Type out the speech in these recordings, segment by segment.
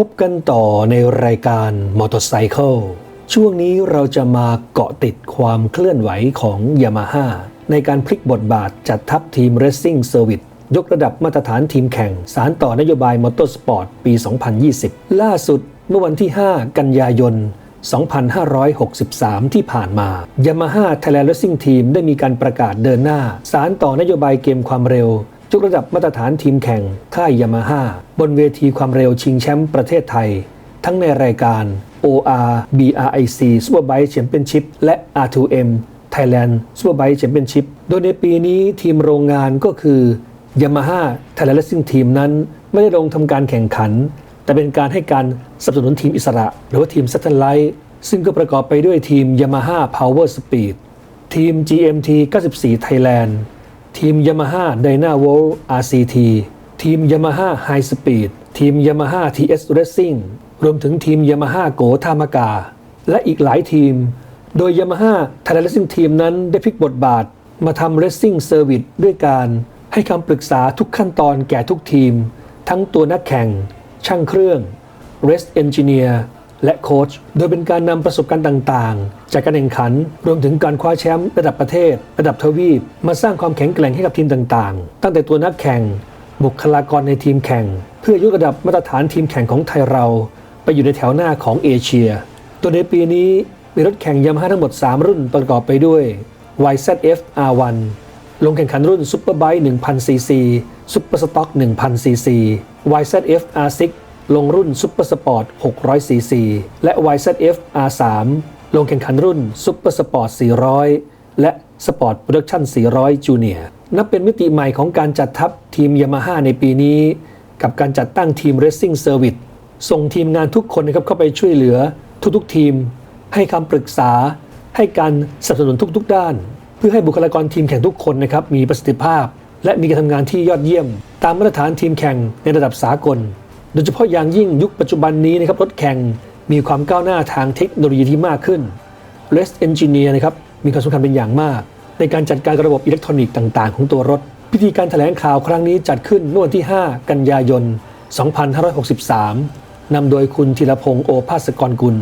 พบกันต่อในรายการ Motorcycle ช่วงนี้เราจะมาเกาะติดความเคลื่อนไหวของ Yamaha ในการพลิกบทบาทจัดทัพทีม Racing Service ยกระดับมาตรฐานทีมแข่ง สารต่อนโยบาย Motorsport ปี 2020 ล่าสุดเมื่อวันที่ 5 กันยายน 2563 ที่ผ่านมา Yamaha Thailand Racing Team ได้มีการประกาศเดินหน้า สารต่อนโยบายเกมความเร็ว กระดับมาตรฐานทีมแข่งค่ายยามาฮ่าบนเวทีความเร็วชิงแชมป์ประเทศไทย ทั้งในรายการ OR BRIC Superbike Championship และ R2M Thailand Superbike Championship โดยในปีนี้ทีมโรงงานก็คือ Yamaha Thailand Racing Team นั้นไม่ได้ลงทำการแข่งขัน แต่เป็นการให้การสนับสนุนทีมอิสระ หรือว่าทีม Satellite ซึ่งก็ประกอบไปด้วยทีม Yamaha Power Speed ทีม GMT 94 Thailand ทีม Yamaha Dyna World RCT ทีม Yamaha High Speed ทีม Yamaha TS Racing รวมถึงทีม Yamaha Go ทามากา และอีกหลายทีม โดย Yamaha Thailand Racing Team นั้นได้พลิกบทบาทมาทำ Racing Service ด้วยการให้คำปรึกษาทุกขั้นตอนแก่ทุกทีม ทั้งตัวนักแข่ง ช่างเครื่อง Race Engineer และโค้ชโดยเป็นการนำประสบการณ์ต่างๆ จากการแข่งขันรวมถึงการคว้าแชมป์ระดับประเทศ ระดับทวีป มาสร้างความแข็งแกร่งให้กับทีมต่างๆ ตั้งแต่ตัวนักแข่ง บุคลากรในทีมแข่ง เพื่อยกระดับมาตรฐานทีมแข่งของไทยเรา ไปอยู่ในแถวหน้าของเอเชีย ตัวในปีนี้มีรถแข่งยามาฮ่าทั้งหมด 3 รุ่นประกอบไปด้วย YZF R1 ลงแข่งขันรุ่นซุปเปอร์ไบค์1,000ซีซีซุปเปอร์สต็อก1,000ซีซี YZF R6 ลงรุ่นซุปเปอร์สปอร์ต 600ซีซีและ YZF R3 ลงแข่งขันรุ่นซุปเปอร์สปอร์ต 400 และสปอร์ตโปรดักชั่น 400 จูเนียร์นับเป็นมิติใหม่ของการจัดทัพทีมยามาฮ่าในปีนี้ กับการจัดตั้งทีม Racing Service ส่งทีมงานทุกคนนะครับเข้าไปช่วยเหลือทุกๆทีม ให้คำปรึกษา ให้การสนับสนุนทุกๆ ด้าน เพื่อให้บุคลากรทีมแข่งทุกคนนะครับมีประสิทธิภาพ และมีการทำงานที่ยอดเยี่ยม ตามมาตรฐานทีมแข่งในระดับสากล โดยเฉพาะอย่างยิ่งยุคปัจจุบันนี้นะครับรถแข่งมีความก้าวหน้าทางเทคโนโลยีที่มากขึ้น r e s t Engineer นะครับมีความสำคัญเป็นอย่างมาก ในการจัดการระบบอิเล็กทรอนิกส์ต่าง ๆ ของตัวรถ พิธีการแถลงข่าวครั้งนี้จัดขึ้นเมื่อวันที่ 5 กันยายน 2563 นำโดยคุณธีรพงศ์โอภาสกรกุล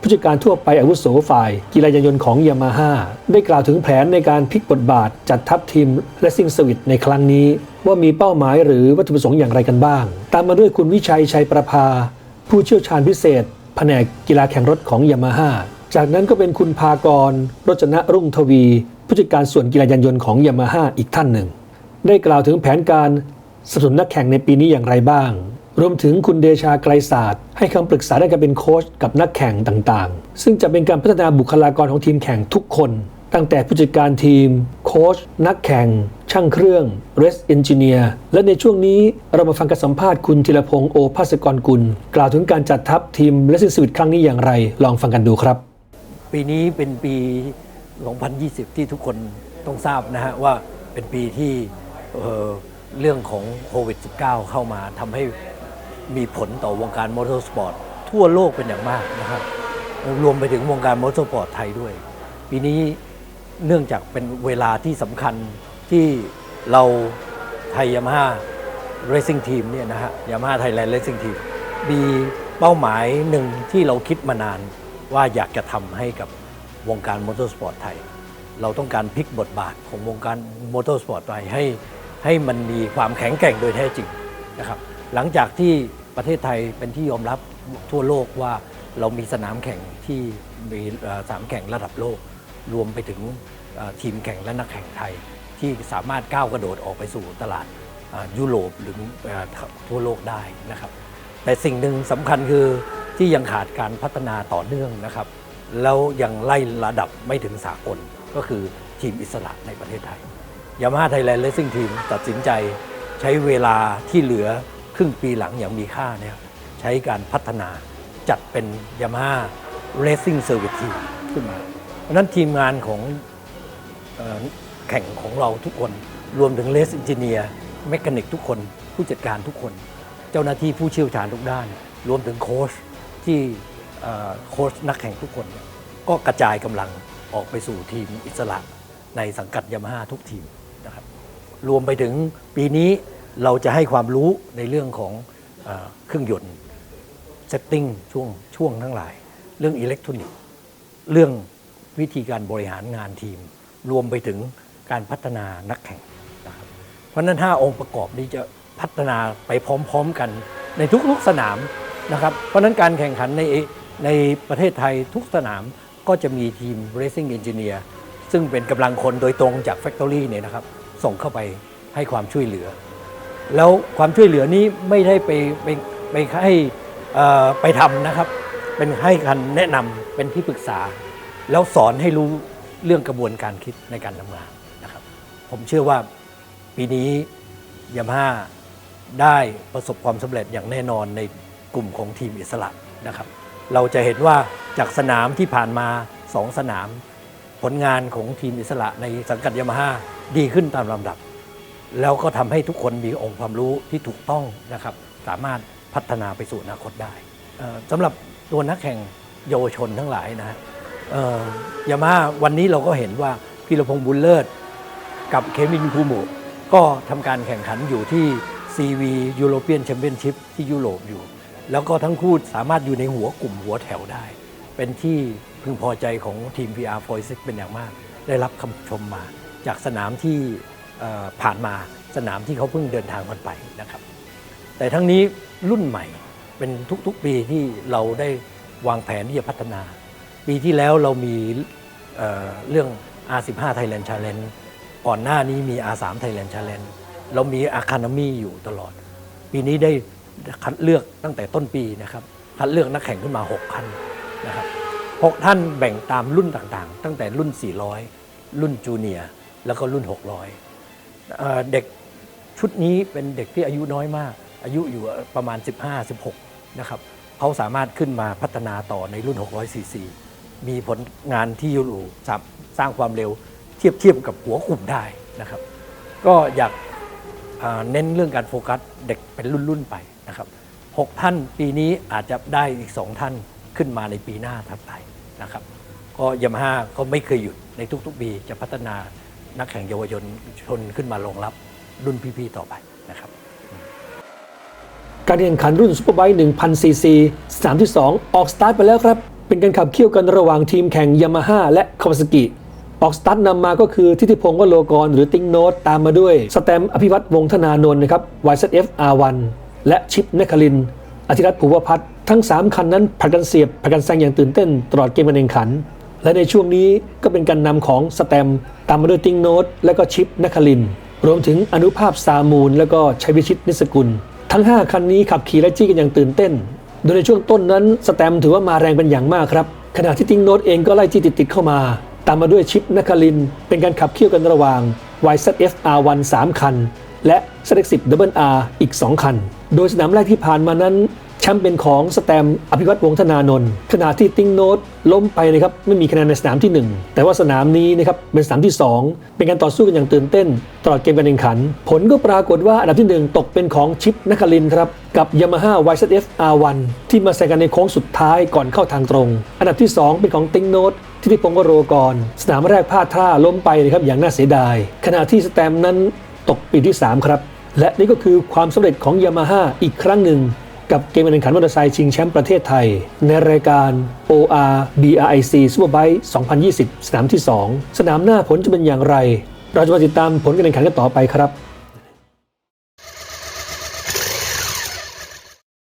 ผู้จัดการทั่วไปอาวุโสฝ่าย กีฬายานยนต์ของยามาฮ่าได้กล่าวถึงแผนในการพลิกบทบาทจัดทัพทีม Racing Service ในครั้งนี้ ว่ามีเป้าหมายหรือวัตถุประสงค์อย่างไรกันบ้าง ตามมาด้วยคุณวิชัยชัยประภา ผู้เชี่ยวชาญพิเศษ แผนกกีฬาแข่งรถของยามาฮ่าจากนั้นก็เป็นคุณพากรรจนะรุ่งทวี ผู้จัดการส่วนกีฬายานยนต์ของยามาฮ่าอีกท่านหนึ่ง ได้กล่าวถึงแผนการสนับสนุนนักแข่งในปีนี้อย่างไรบ้าง รวมถึงคุณเดชาไกรศาสตร์ ให้คำปรึกษาด้านการเป็นโค้ชกับนักแข่งต่างๆ ซึ่งจะเป็นการพัฒนาบุคลากรของทีมแข่งทุกคน ตั้งแต่ผู้จัดการทีม โค้ชนักแข่ง ช่างเครื่อง Race Engineer และในช่วงนี้เรามาฟังการสัมภาษณ์คุณธีรพงษ์โอภาสกรกุล กล่าวถึงการจัดทัพทีม Racing Service ครั้งนี้อย่างไร ลองฟังกันดูครับ ปีนี้เป็นปี 2020 ที่ทุกคนต้องทราบนะฮะว่าเป็นปีที่เอ่อเรื่องของโควิด -19 เข้ามาทำให้ มีผลต่อวงการมอเตอร์สปอร์ตทั่วโลกเป็นอย่างมากนะครับ รวมไปถึงวงการมอเตอร์สปอร์ตไทยด้วย ปีนี้เนื่องจากเป็นเวลาที่สำคัญที่เราไทยยามาฮ่า Racing Team เนี่ยนะฮะยามาฮ่าไทยแลนด์ Racing Team มีเป้าหมายหนึ่งที่เราคิดมานานว่าอยากจะทำให้กับวงการมอเตอร์สปอร์ตไทย เราต้องการพลิกบทบาทของวงการมอเตอร์สปอร์ตไทยให้ให้มันมีความแข็งแกร่งโดยแท้จริงนะครับ หลังจากที่ประเทศไทยเป็นที่ยอมรับทั่วโลกว่าเรามีสนามแข่งที่มีสนามแข่งระดับโลก รวมไปถึงทีมแข่งและนักแข่งไทย ที่สามารถก้าวกระโดดออกไปสู่ตลาดยุโรปหรือทั่วโลกได้นะครับ แต่สิ่งหนึ่งสำคัญคือที่ยังขาดการพัฒนาต่อเนื่องนะครับ แล้วยังไล่ระดับไม่ถึงสากลก็คือทีมอิสระในประเทศไทยยามาฮ่าไทยแลนด์เลสซิ่งทีมตัดสินใจใช้เวลาที่เหลือ ครึ่งปีหลังอย่างมีค่าเนี่ยใช้การพัฒนาจัดเป็นยามาเรซิ่งเซอร์วิสทีมขึ้นมา เพราะนั้นทีมงานของออแข่งของเราทุกคน รวมถึงเลสอินเจเนียร์แมคานิกทุกคน ผู้จัดการทุกคน เจ้าหน้าที่ผู้เชี่ยวชาญทุกด้าน รวมถึงโค้ชที่โค้ชนักแข่งทุกคนเนี่ยก็กระจายกำลังออกไปสู่ทีมอิสระในสังกัดยามาฮ่าทุกทีมนะครับรวมไปถึงปีนี้ เราจะให้ความรู้ในเรื่องของเอเครื่องยนต์เซตติ้งช่วงช่วงทั้งหลาย เรื่องอิเล็กทรอนิกส์เรื่องวิธีการบริหารงานทีม รวมไปถึงการพัฒนานักแข่งนะครับเพราะนั้น 5 องค์ประกอบนี้จะพัฒนาไปพร้อมๆกันในทุกๆสนามนะครับ เพราะฉะนั้นการแข่งขันในในประเทศไทยทุกสนามก็จะมีทีม Racing Engineer ซึ่งเป็นกำลังคนโดยตรงจาก Factory เนี่ยนะครับ ส่งเข้าไปให้ความช่วยเหลือ แล้วความช่วยเหลือนี้ไม่ได้ไปไปไปให้ไปทำนะครับ เป็นให้คำแนะนำเป็นที่ปรึกษา แล้วสอนให้รู้เรื่องกระบวนการคิดในการทำงานนะครับ ผมเชื่อว่าปีนี้ยามาฮ่าได้ประสบความสำเร็จอย่างแน่นอนในกลุ่มของทีมอิสระนะครับ เราจะเห็นว่าจากสนามที่ผ่านมาสองสนาม ผลงานของทีมอิสระในสังกัดยามาฮ่าดีขึ้นตามลำดับ แล้วก็ทำให้ทุกคนมีองค์ความรู้ที่ถูกต้องนะครับ สามารถพัฒนาไปสู่อนาคตได้เอ่อสำหรับตัวนักแข่งเยาวชนทั้งหลายนะยามาวันนี้เราก็เห็นว่าพีรพงษ์บุญเลิศ กับเควินคูโมก็ทำการแข่งขันอยู่ที่ CV European Championship ที่ยุโรปอยู่ แล้วก็ทั้งคู่สามารถอยู่ในหัวกลุ่มหัวแถวได้ เป็นที่พึงพอใจของทีม PR 46เป็นอย่างมาก ได้รับคำชมมาจากสนามที่ ผ่านมาสนามที่เขาเพิ่งเดินทางกันไปนะครับ แต่ทั้งนี้รุ่นใหม่เป็นทุกๆปีที่เราได้วางแผนที่จะพัฒนา ปีที่แล้วเรามีเเรื่อง R15 Thailand Challenge ก่อนหน้านี้มี R3 Thailand Challenge เรามี Academy อยู่ตลอด ปีนี้ได้คัดเลือกตั้งแต่ต้นปีนะครับ คัดเลือกนักแข่งขึ้นมา6คันนะครับหกท่านแบ่งตามรุ่นต่างๆ ตั้งแต่รุ่น 400 รุ่นจูเนียร์แล้วก็รุ่น 600 เด็กชุดนี้เป็นเด็กที่อายุน้อยมาก อายุอยู่ประมาณ 15-16 นะครับเขาสามารถขึ้นมาพัฒนาต่อในรุ่น 600 ซีซี มีผลงานที่อยู่สามสร้างความเร็วเทียบเทียบกับหัวกลุ่มได้นะครับ ก็อยากเน้นเรื่องการโฟกัสเด็กเป็นรุ่น ๆ ไปนะครับหกท่านปีนี้อาจจะได้อีกสองท่านขึ้นมาในปีหน้าถัดไปนะครับ ก็ยามาฮ่าก็ไม่เคยหยุดในทุก ๆ ปีจะพัฒนา นักแข่งเยาวชนชนขึ้นมารองรับรุ่นพี่ๆต่อไปนะครับการแข่งขันรุ่นซูเปอร์ไบค์1,000ซีซีสนามที่ 2 ออกสตาร์ทไปแล้วครับ เป็นการขับเคี่ยวกันระหว่างทีมแข่งยามาฮ่าและคาวาซากิ ออกสตาร์ทนำมาก็คือทิติพงศ์วโลกร หรือติงโนตตามมาด้วย สแตมอภิวัตวงธนานนท์นะครับ YZF R1 และชิปเนคคลิน อธิรัตน์ภูวพัฒน์ทั้ง 3 คันนั้นผลัดกันเสียบผลัดกันแซงอย่างตื่นเต้นตลอดเกมการแข่งขัน และในช่วงนี้ก็เป็นการนำของสแตมตามมาด้วยติงโนตและก็ชิปนคคลิน รวมถึงอนุภาพซามูล และก็ชัยวิชิตนิสกุล ทั้ง 5 คันนี้ขับขี่และจี้กันอย่างตื่นเต้น โดยในช่วงต้นนั้นสแตมถือว่ามาแรงเป็นอย่างมากครับ ขณะที่ติงโนตเองก็ไล่จี้ติดๆเข้ามา ตามมาด้วยชิปนคริน เป็นการขับเคี่ยวกันระหว่าง YZF R1 3คัน และ ZX10 Double R อีก 2 คัน โดยสนามแรกที่ผ่านมานั้น แชมป์เป็นของสแตมอภิวัตวงธนานนท์ขณะที่ติงโนตล้มไปนะครับไม่มีคะแนนในสนามที่ 1 แต่ว่าสนามนี้นะครับเป็นสนามที่ 2 เป็นการต่อสู้กันอย่างตื่นเต้น ตลอดเกมการแข่งขัน ผลก็ปรากฏว่าอันดับที่ 1 ตกเป็นของชิปนัครินครับกับ Yamaha YZF R1 ที่มาแซงกันในโค้งสุดท้ายก่อนเข้าทางตรง อันดับที่ 2 เป็นของติงโนตทิติพงศ์วโรกร สนามแรกพลาดท่าล้มไปนะครับอย่างน่าเสียดาย ขณะที่สแตมนั้นตกปีที่ 3 ครับ และนี่ก็คือความสำเร็จของยามาฮ่าอีกครั้งหนึ่ง กับเกมการแข่งขันมอเตอร์ไซค์ชิงแชมป์ประเทศไทย ในรายการ OR BRIC Superbike 2020 สนามที่ 2 สนามหน้าผลจะเป็นอย่างไร เราจะมาติดตามผลการแข่งขันกันต่อไปครับ